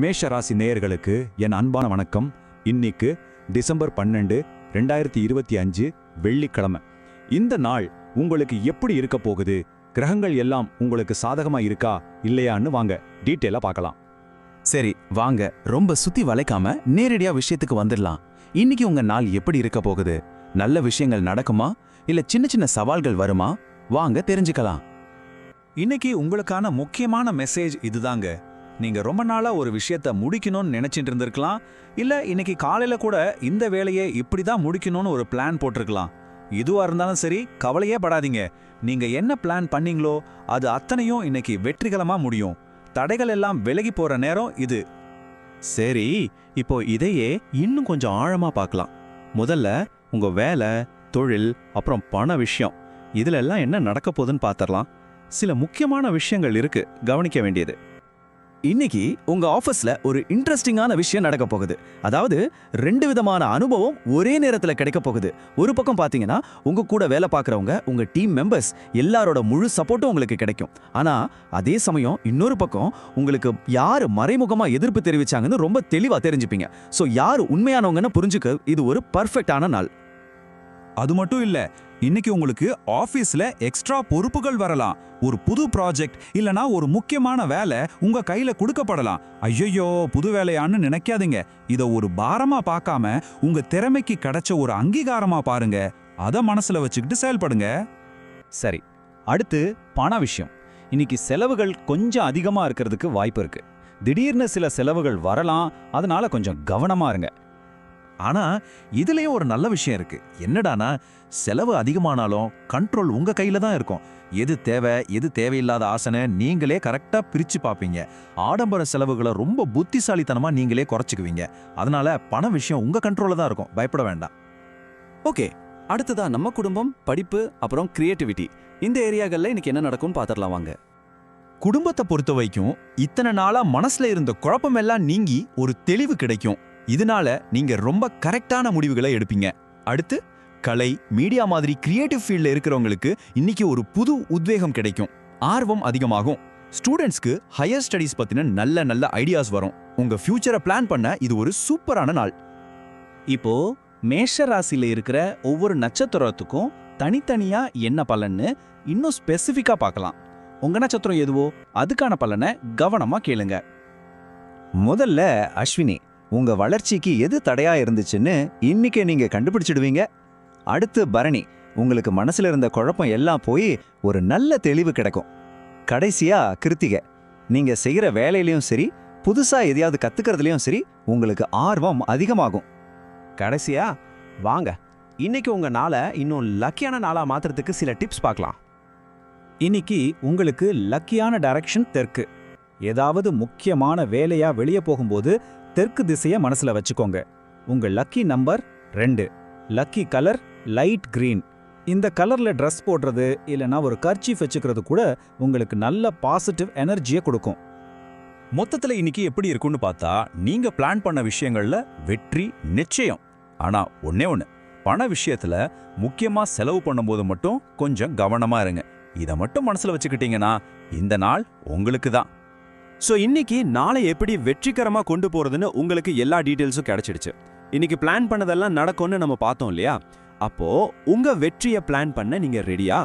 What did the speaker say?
மேஷராசி நேயர்களுக்கு என் அன்பான வணக்கம். இன்னைக்கு டிசம்பர் பன்னெண்டு ரெண்டாயிரத்தி இருபத்தி அஞ்சு வெள்ளிக்கிழமை. இந்த நாள் உங்களுக்கு எப்படி இருக்க போகுது? கிரகங்கள் எல்லாம் உங்களுக்கு சாதகமா இருக்கா? இல்லையான்னு வாங்க டீட்டெயிலா பார்க்கலாம். சரி வாங்க. ரொம்ப சுத்தி வளைக்காம நேரடியா விஷயத்துக்கு வந்துடலாம் இன்னைக்கு உங்க நாள் எப்படி இருக்க போகுது? நல்ல விஷயங்கள் நடக்குமா? இல்ல சின்ன சின்ன சவால்கள் வருமா? வாங்க தெரிஞ்சுக்கலாம். இன்னைக்கு உங்களுக்கான முக்கியமான மெசேஜ் இதுதாங்க. நீங்க ரொம்ப நாளா ஒரு விஷயத்த முடிக்கணும்னு நினைச்சிட்டு இருந்திருக்கலாம். இல்ல இன்னைக்கு காலையில கூட இந்த வேலையை இப்படி தான் முடிக்கணும்னு ஒரு பிளான் போட்டிருக்கலாம். இதுவா இருந்தாலும் சரி கவலையே படாதீங்க. நீங்க என்ன பிளான் பண்ணீங்களோ அது அத்தனையும் இன்னைக்கு வெற்றிகரமா முடியும். தடைகள் எல்லாம் விலகி போற நேரம் இது. சரி இப்போ இதையே இன்னும் கொஞ்சம் ஆழமா பார்க்கலாம். முதல்ல உங்க வேலை தொழில் அப்புறம் பண விஷயம். இதுல எல்லாம் என்ன நடக்க போகுதுன்னு பார்த்தரலாம் சில முக்கியமான விஷயங்கள் இருக்கு கவனிக்க வேண்டியது. இன்னைக்கு உங்க ஆபீஸ்ல ஒரு இன்ட்ரெஸ்டிங்கான விஷயம் நடக்க போகுது. அதாவது ரெண்டு விதமான அனுபவம் ஒரே நேரத்துல கிடைக்க போகுது. ஒரு பக்கம் பாத்தீங்கன்னா உங்க கூட வேலை பார்க்குறவங்க உங்க டீம் மெம்பர்ஸ் எல்லாரோட முழு சப்போர்ட்டும் உங்களுக்கு கிடைக்கும். ஆனா அதே சமயம் இன்னொரு பக்கம் உங்களுக்கு யார் மறைமுகமா எதிர்ப்பு தெரிவிச்சாங்கன்னு ரொம்ப தெளிவா தெரிஞ்சுப்பீங்க. சோ யார் உண்மையானவங்கன்னு புரிஞ்சுக்க இது ஒரு பர்ஃபெக்டான நாள். அது மட்டும் இல்லை இன்னைக்கு உங்களுக்கு ஆஃபீஸில் எக்ஸ்ட்ரா பொறுப்புகள் வரலாம். ஒரு புது ப்ராஜெக்ட் இல்லனா ஒரு முக்கியமான வேலை உங்க கையில கொடுக்கப்படலாம். ஐயையோ புது வேலையான்னு நினைக்காதீங்க. இதை ஒரு பாரமா பார்க்காம உங்க திறமைக்கு கிடைச்ச ஒரு அங்கீகாரமா பாருங்க. அதை மனசுல வச்சுக்கிட்டு செயல்படுங்க. சரி அடுத்து பண விஷயம். இன்னைக்கு செலவுகள் கொஞ்சம் அதிகமாக இருக்கிறதுக்கு வாய்ப்பு இருக்குது திடீர்னு சில செலவுகள் வரலாம். அதனால கொஞ்சம் கவனமா இருங்க. ஆனா இதுலயும் ஒரு நல்ல விஷயம் இருக்கு. என்னடானா செலவு அதிகமானாலும் கண்ட்ரோல் உங்க கையில தான் இருக்கும். எது தேவை எது தேவையில்லாத ஆசனை நீங்களே கரெக்டா பிரிச்சு பார்ப்பீங்க. ஆடம்பர செலவுகளை ரொம்ப புத்திசாலித்தனமா நீங்களே குறைச்சுக்குவீங்க. அதனால பண விஷயம் உங்க கண்ட்ரோல்ல தான் இருக்கும். பயப்பட வேண்டாம். ஓகே. அடுத்ததா நம்ம குடும்பம் படிப்பு அப்புறம் கிரியேட்டிவிட்டி இந்த ஏரியாகள்ல இன்னைக்கு என்ன நடக்கும்னு பாத்திரலாம் வாங்க. குடும்பத்தை பொறுத்த வரைக்கும் இத்தனை நாளா மனசுல இருந்த குழப்பமெல்லாம் நீங்கி ஒரு தெளிவு கிடைக்கும். இதனால நீங்க ரொம்ப கரெக்டான முடிவுகளை எடுப்பீங்க. அடுத்து கலை மீடியா மாதிரி கிரியேட்டிவ் ஃபீல்ட்ல இருக்கிறவங்களுக்கு இன்னைக்கு ஒரு புது உத்வேகம் கிடைக்கும். ஆர்வம் அதிகமாகும். ஸ்டூடெண்ட்ஸ்க்கு ஹையர் ஸ்டடீஸ் பத்தின நல்ல நல்ல ஐடியாஸ் வரும். உங்க ஃபியூச்சரை பிளான் பண்ண இது ஒரு சூப்பரான நாள். இப்போ மேஷ ராசியில இருக்கிற ஒவ்வொரு நட்சத்திரத்துக்கும் தனித்தனியா என்ன பலன்னு இன்னும் ஸ்பெசிஃபிக்கா பார்க்கலாம். உங்க நட்சத்திரம் எதுவோ அதுக்கான பலனை கவனமா கேளுங்க. முதல்ல அஸ்வினி உங்க வளர்ச்சிக்கு எது தடையா இருந்துச்சுன்னு இன்னைக்கு நீங்க கண்டுபிடிச்சிடுவீங்க. அடுத்து பரணி. உங்களுக்கு மனசுல இருந்த குழப்பம் எல்லாம் போய் ஒரு நல்ல தெளிவு கிடைக்கும். கடைசியா கிருத்திகை. நீங்க செய்யற வேலையிலயும் சரி புதுசா எதையாவது கத்துக்கிறதுலயும் சரி உங்களுக்கு ஆர்வம் அதிகமாகும். கடைசியா வாங்க. இன்னைக்கு உங்க நாளை இன்னும் லக்கியான நாளா மாத்துறதுக்கு சில டிப்ஸ் பார்க்கலாம். இன்னைக்கு உங்களுக்கு லக்கியான டைரக்ஷன் தெற்கு. ஏதாவது முக்கியமான வேலையா வெளியே போகும்போது தெற்கு திசைய மனசுல வச்சுக்கோங்க. உங்க லக்கி நம்பர் ரெண்டு. லக்கி கலர் லைட் கிரீன் இந்த கலர்ல ட்ரெஸ் போடுறது இல்லனா ஒரு கர்ச்சீஃப் வச்சுக்கிறது கூட உங்களுக்கு நல்ல பாசிட்டிவ் எனர்ஜியை கொடுக்கும். மொத்தத்துல இன்னைக்கு எப்படி இருக்கும்னு பார்த்தா நீங்க பிளான் பண்ண விஷயங்கள்ல வெற்றி நிச்சயம். ஆனா ஒன்னே ஒன்று பண விஷயத்துல முக்கியமா செலவு பண்ணும்போது மட்டும் கொஞ்சம் கவனமா இருங்க. இத மட்டும் மனசுல வச்சுக்கிட்டீங்கன்னா இந்த நாள் உங்களுக்கு தான். ஸோ இன்னைக்கு நாளை எப்படி வெற்றிகரமாக கொண்டு போறதுன்னு உங்களுக்கு எல்லா டீட்டெயில்ஸும் கிடைச்சிடுச்சு. இன்னைக்கு பிளான் பண்ணதெல்லாம் நடக்கும்னு நம்ம பார்த்தோம் இல்லையா? அப்போ உங்க வெற்றியை பிளான் பண்ண நீங்க ரெடியா